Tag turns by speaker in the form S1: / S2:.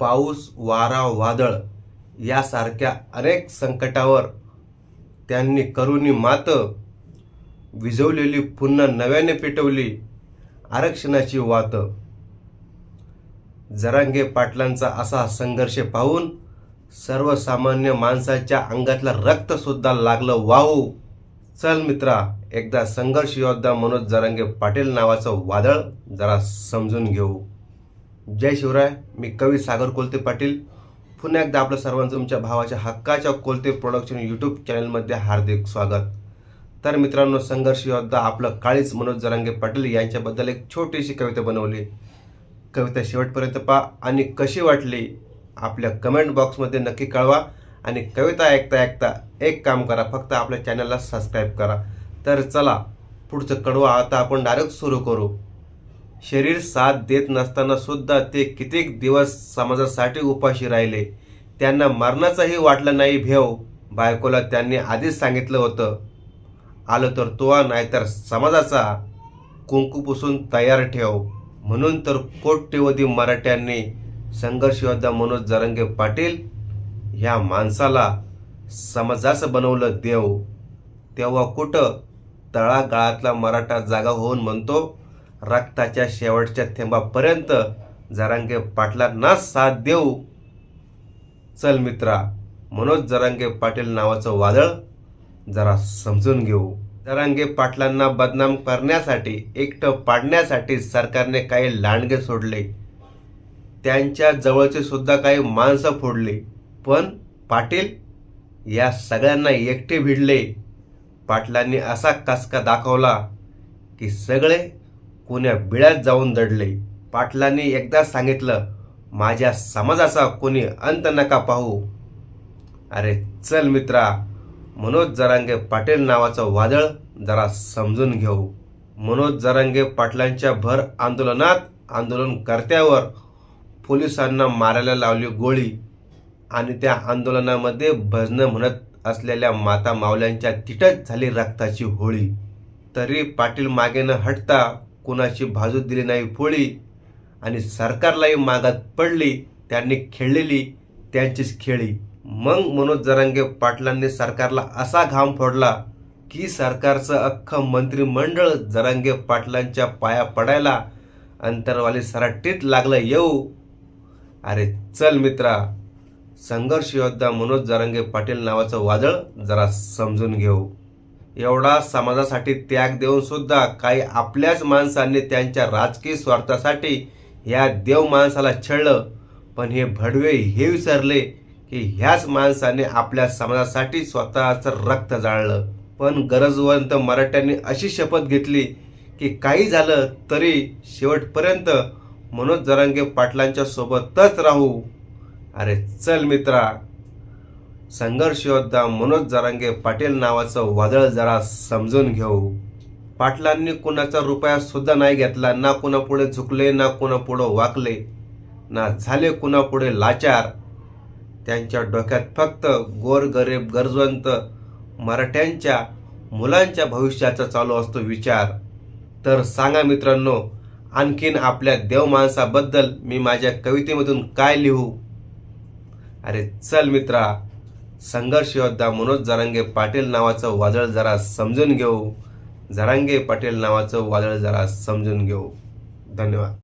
S1: पाऊस वारा वादळ यासारख्या अनेक संकटावर त्यांनी करुणी मात विझवलेली पुन्हा नव्याने पेटवली आरक्षणाची वात. जरांगे पाटलांचा असा संघर्ष पाहून सर्वसामान्य माणसाच्या अंगातलं रक्तसुद्धा लागलं. वाहू! चल मित्रा एकदा संघर्ष योद्धा मनोज जरांगे पाटील नावाचं वादळ जरा समजून घेऊ. जय शिवराय मी कवी सागर कोलते पाटील. पुन्हा एकदा आपलं सर्वांचं तुमच्या भावाच्या हक्काच्या कोलते प्रोडक्शन यूट्यूब चॅनलमध्ये हार्दिक स्वागत. तर मित्रांनो संघर्ष योद्धा आपलं काळीच मनोज जरांगे पाटील यांच्याबद्दल एक छोटीशी कविता बनवली. कविता शेवटपर्यंत पहा आणि कशी वाटली आपल्या कमेंट बॉक्समध्ये नक्की कळवा आणि कविता ऐकता ऐकता एक काम करा फक्त आपल्या चॅनलला सबस्क्राईब करा. तर चला पुढचं कडवं आता आपण डायरेक्ट सुरू करू. शरीर साथ देत नसताना सुद्धा ते कित्येक दिवस समाजासाठी उपाशी राहिले? त्यांना मरणाचाही वाटलं नाही भेव. बायकोला त्यांनी आधीच सांगितलं होतं. आलं तर तो नाहीतर समाजाचा कुंकू पुसून तयार ठेव. म्हणून तर कोट्यवधी मराठ्यांनी संघर्षयोद्धा मनोज जरंगे पाटील ह्या माणसाला समाजाचं बनवलं देव. तेव्हा कुठं तळागाळातला मराठा जागा होऊन म्हणतो रक्ताच्या शेवटच्या थेंबापर्यंत जरांगे पाटलांना साथ देऊ. चल मित्रा मनोज जरांगे पाटील नावाचं वादळ जरा समजून घेऊ. जरांगे पाटलांना बदनाम करण्यासाठी एकटं पाडण्यासाठी सरकारने काही लांडगे सोडले. त्यांच्या जवळचे सुद्धा काही माणसं फोडली. पण पाटील या सगळ्यांना एकटे भिडले. पाटलांनी असा कसका दाखवला की सगळे कोण्या बिळ्यात जाऊन दडले. पाटलांनी एकदा सांगितलं माझ्या समाजाचा कोणी अंत नका पाहू. अरे चल मित्रा मनोज जरांगे पाटील नावाचं वादळ जरा समजून घेऊ. मनोज जरांगे पाटलांच्या भर आंदोलनात आंदोलनकर्त्यावर पोलिसांना मारायला लावली गोळी आणि त्या आंदोलनामध्ये भजनं म्हणत असलेल्या माता मावल्यांच्या तिटच झाली रक्ताची होळी. तरी पाटील मागे न हटता कुणाची बाजू दिली नाही फोळी आणि सरकारलाही मागात पडली त्यांनी खेळलेली त्यांचीच खेळी. मग मनोज जरांगे पाटलांनी सरकारला असा घाम फोडला की सरकारचं अख्खं मंत्रिमंडळ जरांगे पाटलांच्या पाया पडायला अंतरवाली सराटीत लागलं. येऊ. अरे चल मित्रा संघर्ष योद्धा मनोज जरांगे पाटील नावाचं वादळ जरा समजून घेऊ. एवढा समाजासाठी त्याग देऊन सुद्धा काही आपल्याच माणसांनी त्यांच्या राजकीय स्वार्थासाठी ह्या देव माणसाला छळलं पण हे भडवे हे विसरले की ह्याच माणसाने आपल्या समाजासाठी स्वतःचं रक्त जाळलं. पण गरजवंत मराठ्यांनी अशी शपथ घेतली की काही झालं तरी शेवटपर्यंत मनोज जरांगे पाटलांच्या सोबतच राहू. अरे चल मित्रा. संघर्ष योद्धा मनोज जरांगे पाटील नावाचं वादळ जरा समजून घेऊ. पाटलांनी कुणाचा रुपया सुद्धा नाही घेतला ना कुणापुढे झुकले ना कुणापुढं वाकले ना झाले कुणापुढे लाचार. त्यांच्या डोक्यात फक्त गोरगरीब गरजवंत मराठ्यांच्या मुलांच्या भविष्याचा चालू असतो विचार. तर सांगा मित्रांनो आणखीन आपल्या देव माणसाबद्दल मी माझ्या कवितेमधून काय लिहू? अरे चल मित्रा संघर्ष योद्धा मनोज जरांगे पाटील नावाचं वादळ जरा समजून घेऊ. जरांगे पाटील नावाचं वादळ जरा समजून घेऊ. धन्यवाद.